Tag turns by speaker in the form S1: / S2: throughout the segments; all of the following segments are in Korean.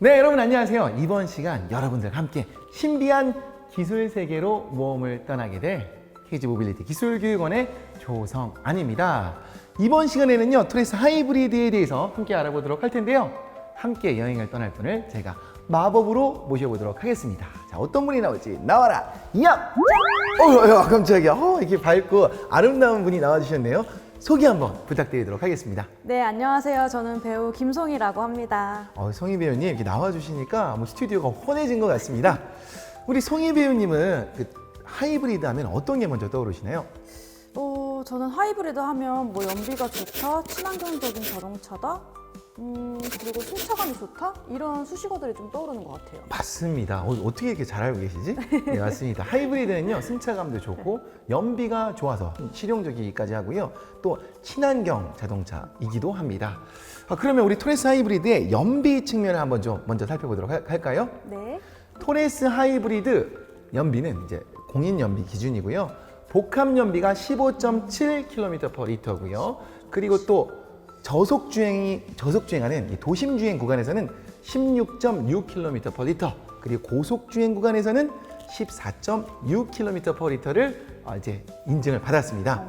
S1: 네, 여러분 안녕하세요. 이번 시간 여러분들과 함께 신비한 기술 세계로 모험을 떠나게 될 KG 모빌리티 기술교육원의 조성안입니다. 이번 시간에는요, 트레스 하이브리드에 대해서 함께 알아보도록 할 텐데요. 함께 여행을 떠날 분을 제가 마법으로 모셔보도록 하겠습니다. 자, 어떤 분이 나올지 나와라! 야! 어, 야, 깜짝이야. 어, 이렇게 밝고 아름다운 분이 나와주셨네요. 소개 한번 부탁드리도록 하겠습니다.
S2: 네, 안녕하세요. 저는 배우 김송이라고 합니다.
S1: 어, 송희 배우님 이렇게 나와주시니까 뭐 스튜디오가 환해진 것 같습니다. 우리 송희 배우님은 그 하이브리드 하면 어떤 게 먼저 떠오르시나요?
S2: 어, 저는 하이브리드 하면 뭐 연비가 좋다, 친환경적인 자동차다, 음, 그리고 승차감이 좋다? 이런 수식어들이 좀 떠오르는 것 같아요.
S1: 맞습니다. 어, 떻게 이렇게 잘 알고 계시지? 네, 맞습니다. 하이브리드는요, 승차감도 좋고, 연비가 좋아서 실용적이기까지 하고요. 또, 친환경 자동차이기도 합니다. 아, 그러면 우리 토레스 하이브리드의 연비 측면을 한번 좀 먼저 살펴보도록 할- 할까요?
S2: 네.
S1: 토레스 하이브리드 연비는 이제 공인 연비 기준이고요. 복합 연비가 15.7km/L고요. 그리고 또 저속 주행이 저속 주행하는 이 도심 주행 구간에서는 16.6km/L 그리고 고속 주행 구간에서는 14.6km/L를 어, 이제 인증을 받았습니다.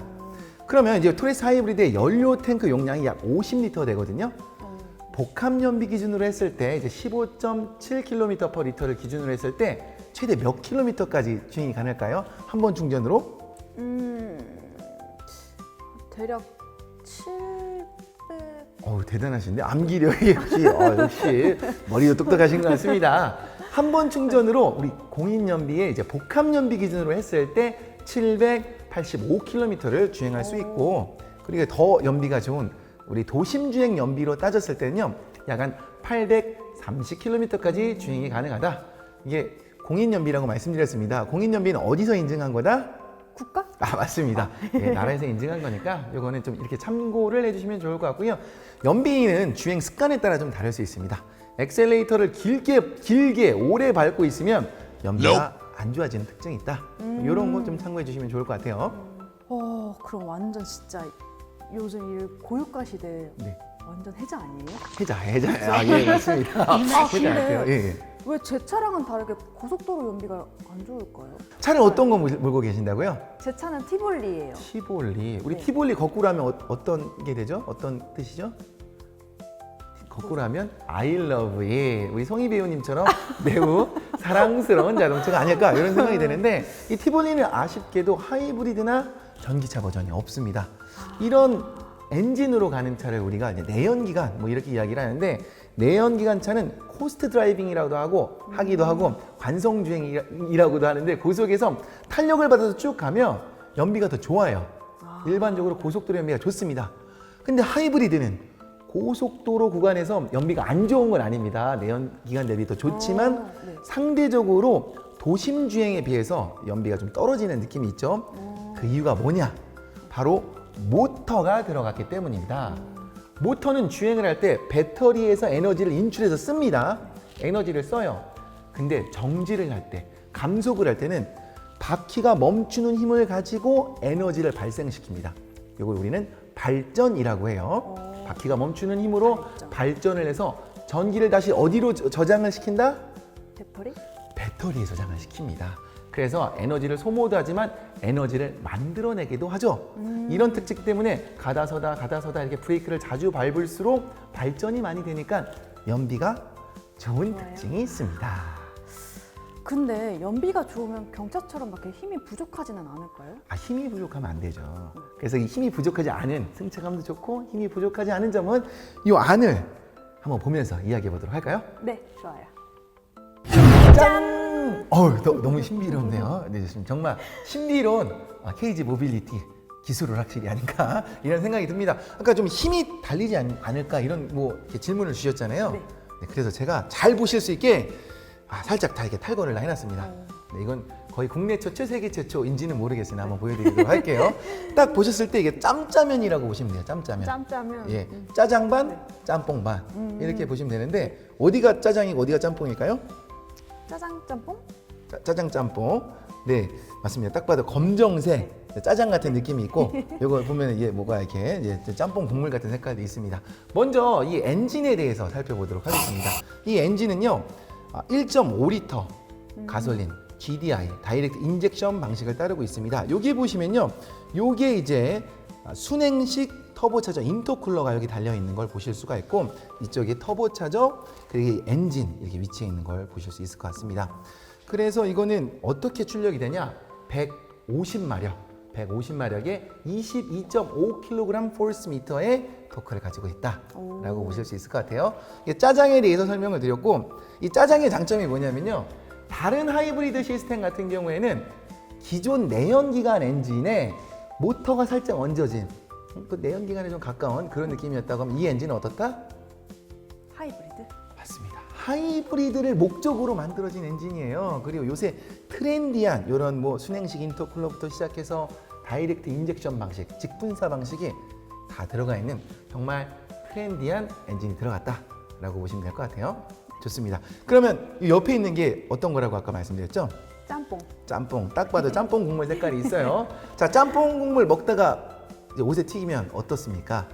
S1: 그러면 이제 토레스 하이브리드의 연료 탱크 용량이 약 50리터 되거든요. 복합 연비 기준으로 했을 때 이제 15.7km/L를 기준으로 했을 때 최대 몇 킬로미터까지 주행이 가능할까요? 한 번 충전으로?
S2: 음, 대략 700.
S1: 어우 대단하신데 암기력이 역시 어, 역시 머리도 똑똑하신 것 같습니다. 한 번 충전으로 우리 공인 연비에 이제 복합 연비 기준으로 했을 때 785km를 주행할 수 있고 그리고 더 연비가 좋은 우리 도심 주행 연비로 따졌을 때는요 약 한 830km까지 주행이 가능하다. 이게 공인 연비라고 말씀드렸습니다. 공인 연비는 어디서 인증한 거다?
S2: 국가?
S1: 아 맞습니다. 예, 나라에서 인증한 거니까 이거는 좀 이렇게 참고를 해주시면 좋을 것 같고요. 연비는 주행 습관에 따라 좀 다를 수 있습니다. 엑셀레이터를 길게 길게 오래 밟고 있으면 연비가 안 좋아지는 특징이 있다. 이런 거 좀 참고해 주시면 좋을 것 같아요.
S2: 어, 그럼 완전 진짜 요즘 이 고유가 시대
S1: 네.
S2: 완전 해자 아니에요?
S1: 해자 해자 아, 예 맞습니다. 해자
S2: 근데-
S1: 할게요. 예, 예.
S2: 왜 제 차량은 다르게 고속도로 연비가 안 좋을까요?
S1: 차를 어떤 거 몰- 몰고 계신다고요?
S2: 제 차는 티볼리예요.
S1: 티볼리. 우리
S2: 네.
S1: 티볼리 거꾸로 하면 어, 어떤 게 되죠? 어떤 뜻이죠? 거꾸로 하면 I love 예. 우리 송희 배우님처럼 매우 사랑스러운 자동차가 아닐까 이런 생각이 드는데 이 티볼리는 아쉽게도 하이브리드나 전기차 버전이 없습니다. 이런 엔진으로 가는 차를 우리가 이제 내연기관 뭐 이렇게 이야기를 하는데 내연기관 차는 코스트 드라이빙이라고도 하고 하기도 하고 관성 주행이라고도 하는데 고속에서 탄력을 받아서 쭉 가면 연비가 더 좋아요. 일반적으로 고속도로 연비가 좋습니다. 근데 하이브리드는 고속도로 구간에서 연비가 안 좋은 건 아닙니다. 내연기관 대비 더 좋지만
S2: 어, 네.
S1: 상대적으로 도심 주행에 비해서 연비가 좀 떨어지는 느낌이 있죠. 그 이유가 뭐냐? 바로 모터가 들어갔기 때문입니다. 모터는 주행을 할 때 배터리에서 에너지를 인출해서 씁니다. 에너지를 써요. 근데 정지를 할 때, 감속을 할 때는 바퀴가 멈추는 힘을 가지고 에너지를 발생시킵니다. 이걸 우리는 발전이라고 해요. 바퀴가 멈추는 힘으로 발전을 해서 전기를 다시 어디로 저- 저장을 시킨다?
S2: 배터리?
S1: 배터리에 저장을 시킵니다. 그래서 에너지를 소모도 하지만 에너지를 만들어내기도 하죠. 이런 특징 때문에 가다 서다 가다 서다 이렇게 브레이크를 자주 밟을수록 발전이 많이 되니까 연비가 좋은
S2: 좋아요.
S1: 특징이 있습니다.
S2: 근데 연비가 좋으면 경차처럼 막 이렇게 힘이 부족하지는 않을까요?
S1: 아, 힘이 부족하면 안 되죠. 그래서 이 힘이 부족하지 않은 승차감도 좋고 힘이 부족하지 않은 점은 이 안을 한번 보면서 이야기해 보도록 할까요?
S2: 네, 좋아요.
S1: 짠! 어우, 너, 너무 신비롭네요. 네, 지금 정말 신비로운 아, KG 모빌리티 기술을 확실히 아닌가 이런 생각이 듭니다. 아까 좀 힘이 달리지 않, 않을까 이런 뭐 질문을 주셨잖아요.
S2: 네.
S1: 네, 그래서 제가 잘 보실 수 있게 아, 살짝 다 이렇게 탈거를 해놨습니다. 네, 이건 거의 국내 최초, 세계 최초인지는 모르겠으나 한번 보여드리도록 할게요. 딱 보셨을 때 이게 짬짜면이라고 보시면 돼요. 짬짜면.
S2: 짬짜면.
S1: 예, 짜장 반, 짬뽕 반 이렇게 보시면 되는데 어디가 짜장이고 어디가 짬뽕일까요?
S2: 짜장 짬뽕?
S1: 짜- 짜장 짬뽕. 네, 맞습니다. 딱 봐도 검정색 짜장 같은 느낌이 있고 이거 보면 이게 뭐가 이렇게 이제 짬뽕 국물 같은 색깔도 있습니다. 먼저 이 엔진에 대해서 살펴보도록 하겠습니다. 이 엔진은요, 아, 1.5리터 가솔린 GDI 다이렉트 인젝션 방식을 따르고 있습니다. 여기 보시면요, 요게 이제 아, 순행식 터보차저 인터쿨러가 여기 달려 있는 걸 보실 수가 있고 이쪽에 터보차저 그리고 이 엔진 이렇게 위치해 있는 걸 보실 수 있을 것 같습니다. 그래서 이거는 어떻게 출력이 되냐? 150마력, 150마력에 22.5kg 포스 미터의 토크를 가지고 있다라고 보실 수 있을 것 같아요. 이게 짜장에 대해서 설명을 드렸고 이 짜장의 장점이 뭐냐면요. 다른 하이브리드 시스템 같은 경우에는 기존 내연기관 엔진에 모터가 살짝 얹어진 그 내연기관에 좀 가까운 그런 느낌이었다고 하면 이 엔진은 어떻다?
S2: 하이브리드.
S1: 맞습니다. 하이브리드를 목적으로 만들어진 엔진이에요. 그리고 요새 트렌디한 이런 뭐 순행식 인터쿨러부터 시작해서 다이렉트 인젝션 방식, 직분사 방식이 다 들어가 있는 정말 트렌디한 엔진이 들어갔다라고 보시면 될 것 같아요. 좋습니다. 그러면 이 옆에 있는 게 어떤 거라고 아까 말씀드렸죠?
S2: 짬뽕.
S1: 짬뽕. 딱 봐도 짬뽕 국물 색깔이 있어요. 자, 짬뽕 국물 먹다가 이제 옷에 튀기면 어떻습니까?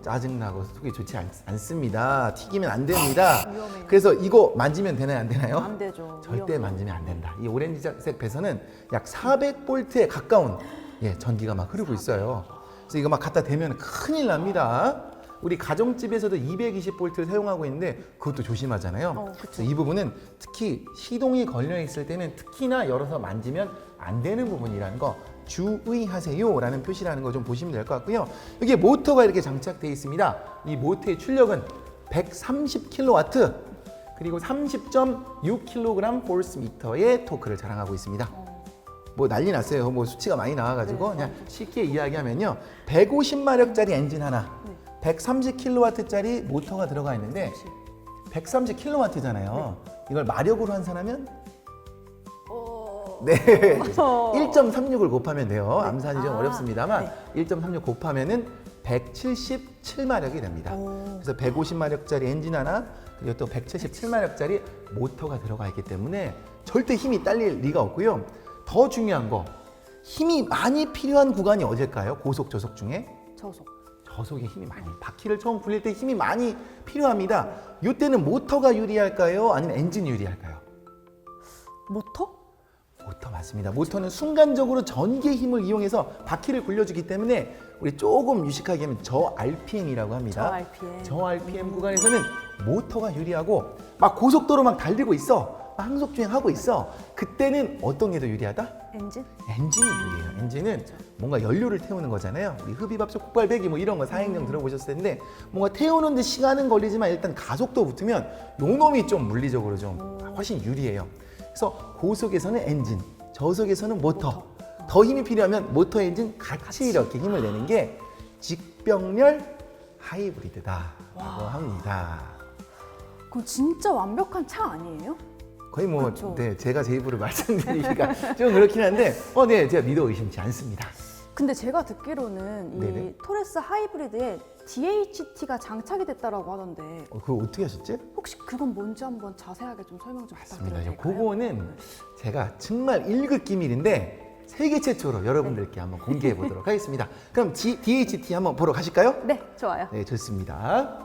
S2: 아.
S1: 짜증나고 속이 좋지 않, 않습니다. 튀기면 안 됩니다.
S2: 위험해요.
S1: 그래서 이거 만지면 되나요, 안 되나요?
S2: 안 되죠.
S1: 절대
S2: 위험해요.
S1: 만지면 안 된다. 이 오렌지색 배선은 약 400볼트에 가까운 예, 전기가 막 흐르고 있어요. 그래서 이거 막 갖다 대면 큰일 납니다. 우리 가정집에서도 220볼트를 사용하고 있는데 그것도 조심하잖아요.
S2: 어.
S1: 그래서 이 부분은 특히 시동이 걸려 있을 때는 특히나 열어서 만지면 안 되는 부분이라는 거 주의하세요라는 표시라는 거 좀 보시면 될 것 같고요. 여기에 모터가 이렇게 장착되어 있습니다. 이 모터의 출력은 130kW 그리고 30.6kg 포스 미터의 토크를 자랑하고 있습니다. 뭐 난리 났어요. 뭐 수치가 많이 나와가지고
S2: 네.
S1: 그냥 쉽게 이야기하면요. 150마력짜리 엔진 하나,
S2: 네.
S1: 130kW짜리 모터가 들어가 있는데 130kW잖아요. 이걸 마력으로 환산하면
S2: 어...
S1: 네.
S2: 어.
S1: 1.36을 곱하면 돼요. 암산이 좀
S2: 아,
S1: 어렵습니다만 1.36 곱하면은 177마력이 됩니다.
S2: 오.
S1: 그래서 150마력짜리 엔진 하나 그리고 또 177마력짜리 모터가 들어가 있기 때문에 절대 힘이 딸릴 리가 없고요. 더 중요한 거 힘이 많이 필요한 구간이 어딜까요? 고속 저속 중에
S2: 저속.
S1: 저속에 힘이 많이 바퀴를 처음 굴릴 때 힘이 많이 필요합니다. 이때는 모터가 유리할까요? 아니면 엔진이 유리할까요?
S2: 모터?
S1: 모터 맞습니다. 모터는 순간적으로 전기의 힘을 이용해서 바퀴를 굴려주기 때문에 우리 조금 유식하게 하면 저 RPM이라고 합니다.
S2: 저 RPM.
S1: 저 RPM 구간에서는 모터가 유리하고 막 고속도로 막 달리고 있어. 막 항속 주행하고 있어. 그때는 어떤 게 더 유리하다?
S2: 엔진?
S1: 엔진이 유리해요. 엔진은 뭔가 연료를 태우는 거잖아요. 우리 흡입압수 폭발배기 뭐 이런 거 사행령 들어보셨을 텐데 뭔가 태우는데 시간은 걸리지만 일단 가속도 붙으면 요 놈이 좀 물리적으로 좀 훨씬 유리해요. 그래서 고속에서는 엔진, 저속에서는 모터. 더 힘이 필요하면 모터 엔진 같이 이렇게 힘을 내는 게 직병렬 하이브리드다라고 합니다.
S2: 그럼 진짜 완벽한 차 아니에요?
S1: 거의 뭐,
S2: 그쵸.
S1: 네, 제가 제 입으로 말씀드리기가 좀 그렇긴 한데, 어, 네, 제가 믿어 의심치 않습니다.
S2: 근데 제가 듣기로는 이
S1: 네네.
S2: 토레스 하이브리드에 DHT가 장착이 됐다라고 하던데
S1: 어, 그거 어떻게 하셨지?
S2: 혹시 그건 뭔지 한번 자세하게 좀 설명 좀
S1: 맞습니다.
S2: 부탁드려도 될까요?
S1: 그거는 제가 정말 1급 기밀인데 세계 최초로 여러분들께 한번 공개해 보도록 하겠습니다. 그럼 G, DHT 한번 보러 가실까요?
S2: 네, 좋아요.
S1: 네, 좋습니다.